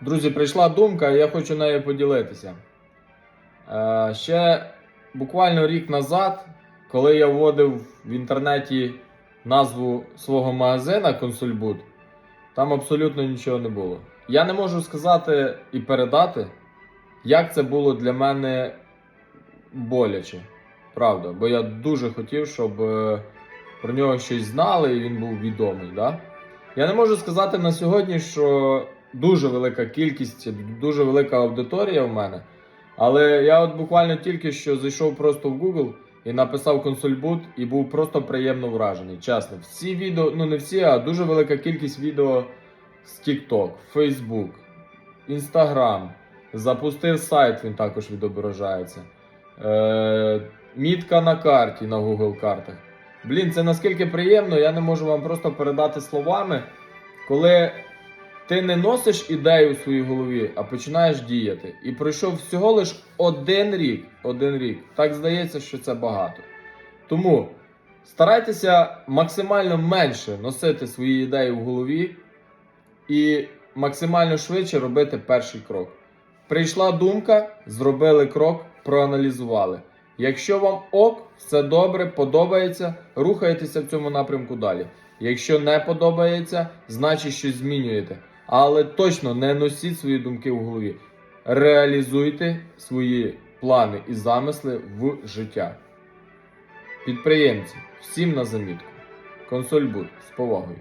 Друзі, прийшла думка, я хочу нею поділитися. Е, ще буквально рік назад, коли я вводив в інтернеті назву свого магазина Консульбуд, там абсолютно нічого не було. Я не можу сказати і передати, як це було для мене боляче. Правда, бо я дуже хотів, щоб е, про нього щось знали і він був відомий. Да? Я не можу сказати на сьогодні, що дуже велика кількість, дуже велика аудиторія в мене. Але я от буквально тільки що зайшов просто в Google і написав консольбут і був просто приємно вражений. Чесно, всі відео, ну не всі, а дуже велика кількість відео з TikTok, Facebook, Instagram. Запустив сайт, він також відображається. Е, мітка на карті на Google картах. Блін, це наскільки приємно, я не можу вам просто передати словами, коли ти не носиш ідею в своїй голові, а починаєш діяти. І пройшов всього лиш один рік. Один рік. Так здається, що це багато. Тому старайтеся максимально менше носити свої ідеї в голові і максимально швидше робити перший крок. Прийшла думка, зробили крок, проаналізували. Якщо вам ок, все добре, подобається, рухаєтеся в цьому напрямку далі. Якщо не подобається, значить щось змінюєте. Але точно не носіть свої думки в голові. Реалізуйте свої плани і замисли в життя. Підприємці, всім на замітку. Консольбуд з повагою.